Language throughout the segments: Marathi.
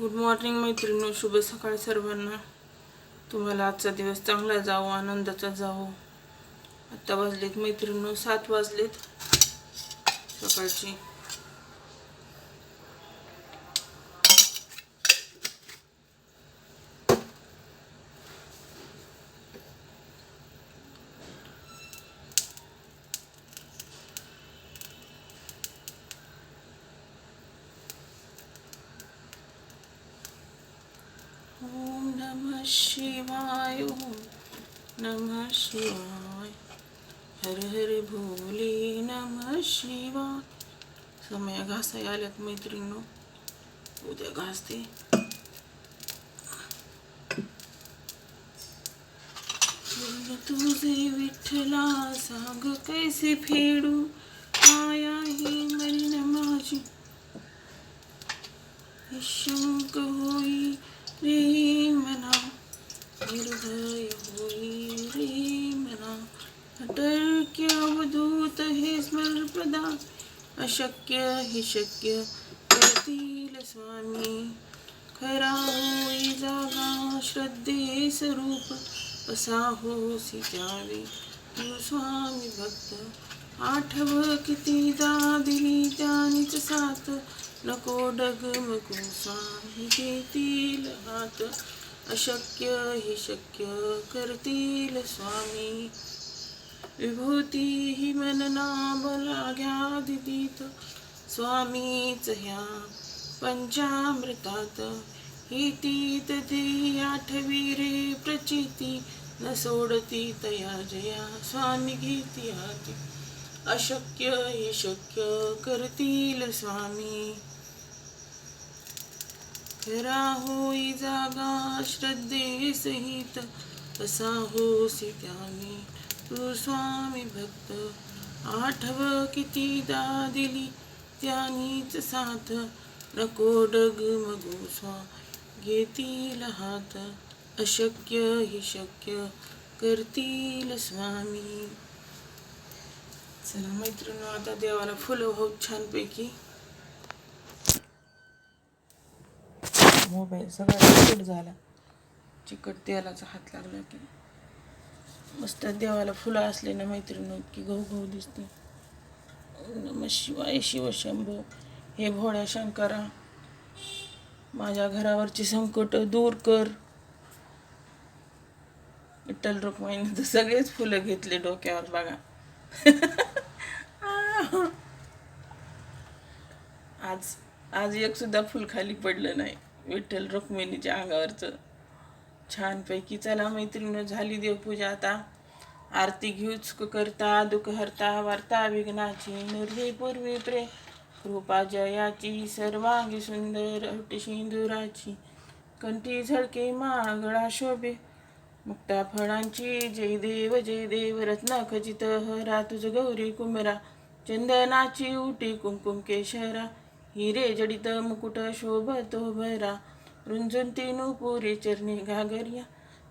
गुड मॉर्निंग मैत्रिणी शुभ सकाळ सर्वांना. तुम्हाला आजचा दिवस चांगला जावो आनंदाचा जावो. आत्ता वाजलेत मैत्रिणी सात वाजलेत. सकाळची. ओम नमः शिवाय ओम नमः शिवाय। हर हर भोले नमः शिवाय। समय घासाय आल्यात मैत्रिणी उद्या घासते। बोल तुझे विठ्ठला सांग कैसे फेडू? आया ही मरण माझी। निशंक होई रे मना निर्भय होई रे मना अटर्क्य अवधूत अशक्य हि शक्य करतील स्वामी. खरा होई जागा श्रद्धे स्वरूप असा होसी त्यावे तू स्वामी भक्त आठव कितीदा दिली त्यानीच साथ. नको डगमगू स्वामी घेतील हात. अशक्य हि शक्य करतील स्वामी. विभूती ही मनना बलाघ्या दिदीत स्वामीच ह्या पंचामृतात। ही तीत आठवी रे प्रचिती। न सोडती तया जया स्वामी घेती हाती अशक्य हे शक्य करतील स्वामी। खरा होई जागा श्रद्धे सहित। असा होसी त्याने तू स्वामी भक्त आठव कितीदा दिली त्यानीच साथ नको डगमगू स्वा घेतील हात अशक्य हि शक्य करतील स्वामी. चला मैत्रिणी आता देवाला फुलं हो छानपैकी. मोबाईल सगळा चिकट झाला. चिकट तेलाचा हात लागला की. मस्त देवाला फुलं असले ना मैत्रिणी की गहू गहू दिसते. नम शिवाय शिवशंभो हे भोळ्या शंकरा माझ्या घरावरची संकट दूर कर. विठ्ठल रुक्माईने तर सगळेच फुलं घेतले डोक्यावर बघा. आज आज एक सुद्धा फुल खाली पडलं नाही. विठ्ठल रुक्मिणीच्या अंगावरचं. छानपैकी चला मैत्रिणी झाली देवपूजा आता. आरती घेऊच करता दुःख हरता वार्ता विघ्नाची निर्भय पूर्वी प्रे कृपा जयाची सर्वांगी सुंदर हटी सिंदुराची. कंठी झळके मागळा शोभे. मुक्ता फळांची जय देव जय देव रत्न खचित हरा तुझ गौरी कुमरा चंदनाची उटी कुमकुम केशरा. हिरे जडित मुकुट शोभतो भरा. रुंजंती नुपुरी चरणी घागरिया।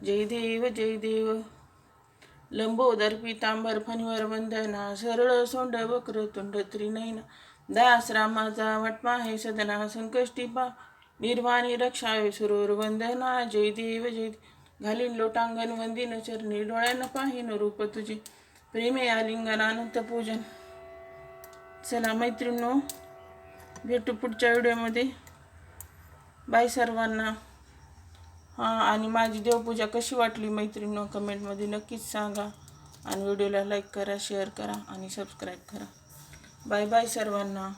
जय देव जय देव। लंबोदर पितांबर फणीवर वंदना। सरळ सोंड वक्र तुंड त्रिनयना। दास रामाचा वटमा हे सदना संकष्टी पा। निर्वाणी रक्षावे सुरोर वंदना। जय देव जय घालीन लोटांगण वंदिन चरणी डोळ्यानं पाहिन रूप तुझे। प्रेमे आलिंगन अनंत पूजन। चला मैत्रिणो भेटू पुढच्या व्हिडिओमध्ये। बाय सर्वांना. हां आणि माझी देवपूजा कशी वाटली मैत्रिणीनं कमेंटमध्ये नक्कीच सांगा. आणि व्हिडिओला लाईक करा शेअर करा आणि सबस्क्राईब करा. बाय बाय सर्वांना.